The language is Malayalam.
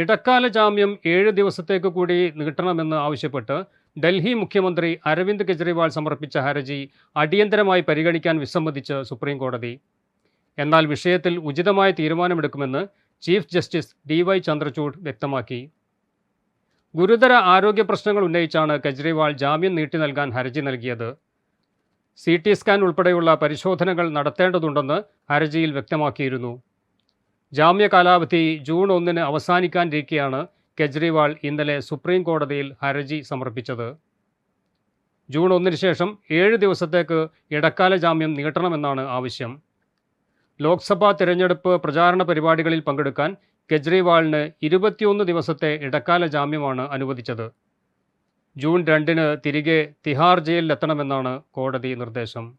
ഇടക്കാല ജാമ്യം ഏഴ് ദിവസത്തേക്ക് കൂടി നീട്ടണമെന്ന് ആവശ്യപ്പെട്ട് ഡൽഹി മുഖ്യമന്ത്രി അരവിന്ദ് കെജ്രിവാൾ സമർപ്പിച്ച ഹർജി അടിയന്തരമായി പരിഗണിക്കാൻ വിസമ്മതിച്ച് സുപ്രീം കോടതി എന്നാൽ വിഷയത്തിൽ ഉചിതമായ തീരുമാനമെടുക്കുമെന്ന് chief justice D Y Chandrachud വ്യക്തമാക്കി. ഗുരുതര ആരോഗ്യ പ്രശ്നങ്ങൾ ഉന്നയിച്ചാണ് കെജ്രിവാൾ ജാമ്യം നീട്ടി നൽകാൻ ഹർജി നൽകിയത്. സി ടി സ്കാൻ ഉൾപ്പെടെയുള്ള പരിശോധനകൾ നടത്തേണ്ടതുണ്ടെന്ന് ഹർജിയിൽ വ്യക്തമാക്കിയിരുന്നു. ജാമ്യ കാലാവധി ജൂൺ ഒന്നിന് അവസാനിക്കാനിരിക്കെയാണ് കെജ്രിവാൾ ഇന്നലെ സുപ്രീം കോടതിയിൽ ഹർജി സമർപ്പിച്ചത്. ജൂൺ ഒന്നിന് ശേഷം ഏഴ് ദിവസത്തേക്ക് ഇടക്കാല ജാമ്യം നീട്ടണമെന്നാണ് ആവശ്യം. ലോക്സഭാ തിരഞ്ഞെടുപ്പ് പ്രചാരണ പരിപാടികളിൽ പങ്കെടുക്കാൻ കെജ്രിവാളിന് ഇരുപത്തിയൊന്ന് ദിവസത്തെ ഇടക്കാല ജാമ്യമാണ് അനുവദിച്ചത്. ജൂൺ രണ്ടിന് തിരികെ തിഹാർ ജയിലിലെത്തണമെന്നാണ് കോടതി നിർദ്ദേശം.